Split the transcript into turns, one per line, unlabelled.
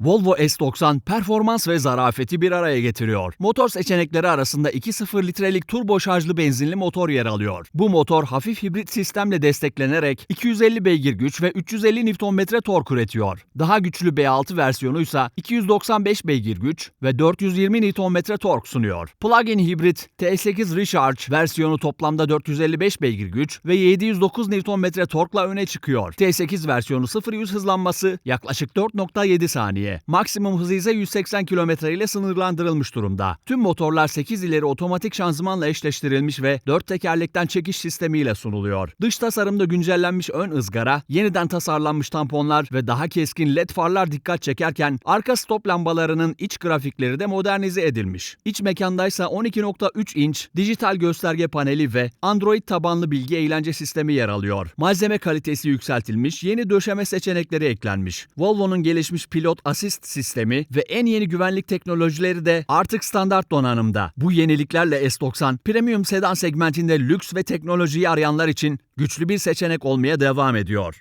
Volvo S90 performans ve zarafeti bir araya getiriyor. Motor seçenekleri arasında 2.0 litrelik turbo şarjlı benzinli motor yer alıyor. Bu motor hafif hibrit sistemle desteklenerek 250 beygir güç ve 350 Nm tork üretiyor. Daha güçlü B6 versiyonu ise 295 beygir güç ve 420 Nm tork sunuyor. Plug-in hibrit T8 Recharge versiyonu toplamda 455 beygir güç ve 709 Nm torkla öne çıkıyor. T8 versiyonu 0-100 hızlanması yaklaşık 4.7 saniye. Maksimum hızı ise 180 km ile sınırlandırılmış durumda. Tüm motorlar 8 ileri otomatik şanzımanla eşleştirilmiş ve 4 tekerlekten çekiş sistemiyle sunuluyor. Dış tasarımda güncellenmiş ön ızgara, yeniden tasarlanmış tamponlar ve daha keskin led farlar dikkat çekerken arka stop lambalarının iç grafikleri de modernize edilmiş. İç mekandaysa 12.3 inç dijital gösterge paneli ve Android tabanlı bilgi eğlence sistemi yer alıyor. Malzeme kalitesi yükseltilmiş, yeni döşeme seçenekleri eklenmiş. Volvo'nun gelişmiş pilot asist sistemi ve en yeni güvenlik teknolojileri de artık standart donanımda. Bu yeniliklerle S90 premium sedan segmentinde lüks ve teknolojiyi arayanlar için güçlü bir seçenek olmaya devam ediyor.